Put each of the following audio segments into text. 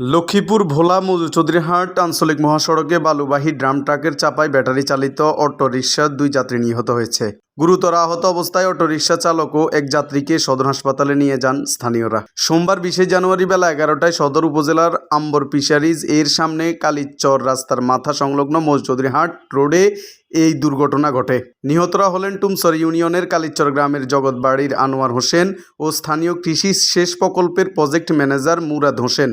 লক্ষ্মীপুর ভোলা মধুচৌধুরীহাট আঞ্চলিক মহাসড়কে বালুবাহী ড্রাম ট্রাকের চাপায় ব্যাটারি চালিত অটোরিকশার দুই যাত্রী নিহত হয়েছে। গুরুতর আহত অবস্থায় অটোরিকশা চালক ও এক যাত্রীকে সদর হাসপাতালে নিয়ে যান স্থানীয়রা। সোমবার বিশে জানুয়ারি বেলা এগারোটায় সদর উপজেলার আম্বর ফিশারিজ এর সামনে কালিচর রাস্তার মাথা সংলগ্ন মধুচৌধুরীহাট রোডে এই দুর্ঘটনা ঘটে। নিহতরা হলেন টুমসর ইউনিয়নের কালিচর গ্রামের জগৎবাড়ির আনোয়ার হোসেন ও স্থানীয় কৃষি শেষ প্রকল্পের প্রজেক্ট ম্যানেজার মুরাদ হোসেন।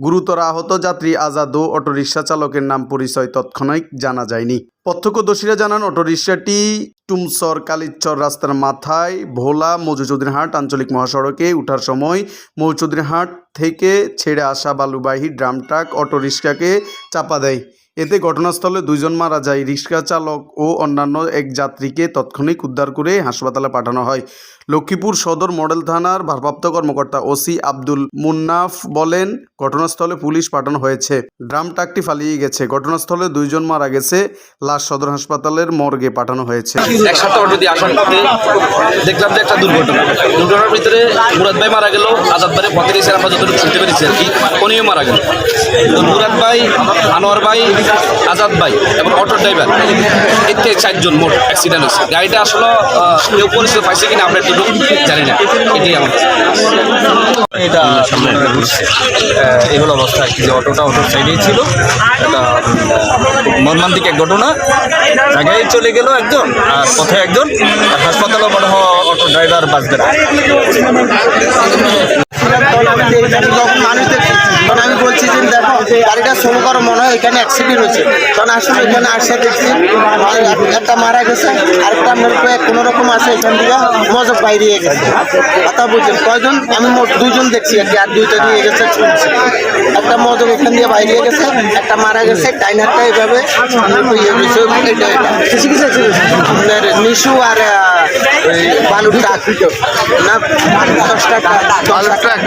গুরুতর আহত যাত্রী আজাদ ও অটোরিকশা চালকের নাম পরিচয় তৎক্ষণাৎ জানা যায়নি। প্রত্যক্ষদর্শীরা জানান, অটোরিকশাটি টুমসর কালিচর রাস্তার মাথায় ভোলা মজুচৌধুরীহাট আঞ্চলিক মহাসড়কে ওঠার সময় মৌচৌধুরীহাট থেকে ছেড়ে আসা বালুবাহী ড্রাম ট্রাক অটোরিকশাকে চাপা দেয়। এতে ঘটনাস্থলে দুইজন মারা যায়। রিক্সা চালক ও অন্যান্য এক যাত্রীকে তাৎক্ষণিক উদ্ধার করে হাসপাতালে পাঠানো হয়। লক্ষ্মীপুর সদর মডেল থানার ভারপ্রাপ্ত কর্মকর্তা ওসি আব্দুল মুন্নাফ বলেন, ঘটনাস্থলে পুলিশ পাঠানো হয়েছে। ড্রাম ট্রাকটি পালিয়ে গেছে। ঘটনাস্থলে দুইজন মারা গেছে। লাশ সদর হাসপাতালের মর্গে পাঠানো হয়েছে। এক সপ্তাহ দিয়ে আসার দেখলাম যে একটা দুর্ঘটনা। দুর্ঘটনার ভিতরে মুরাদ ভাই মারা গেল, আজাদ ভাই পথে গেছে আমরা যতটুকু শুনতে পেরেছি আর কি, উনিও মারা গেল। তো মুরাদ ভাই, আনোয়ার ভাই, আজাদ ভাই এবং অটো ড্রাইভার থেকে চারজন মোট অ্যাক্সিডেন্ট হয়েছে। গাড়িটা আসলে কেউ পরিচিত পাইছে কিনা আমরা একটু জানি না। এটাই আমার। এটা হলো অবস্থা আর কি, যে অটোটা অটোর সাইডেই ছিল। এটা মর্মান্তিক এক ঘটনা। জায়গায় চলে গেল একজন, আর পথে একজন, আর হাসপাতালে মনে হয় অটো ড্রাইভার বাঁচবে না তখন আমি বলছি যে দেখো গাড়িটা স্লো করো মনে হয় এখানে অ্যাক্সিডেন্ট হয়েছে তখন আসলে এখানে আসে দেখছি একটা মারা গেছে, আরেকটা কোনো রকম আছে এখান থেকে মজা বাইরিয়ে গেছে। কথা বলছেন কয়জন? আমি মোট দুইজন দেখছি আর কি আর দুইটা নিয়ে গেছে শুনছি একটা মজক এখান দিয়ে বাইরে গেছে একটা মারা গেছে ডাইনারটা এইভাবে ইয়ে আপনার নিশু আর বালুর ট্রাক না দশ টাকা।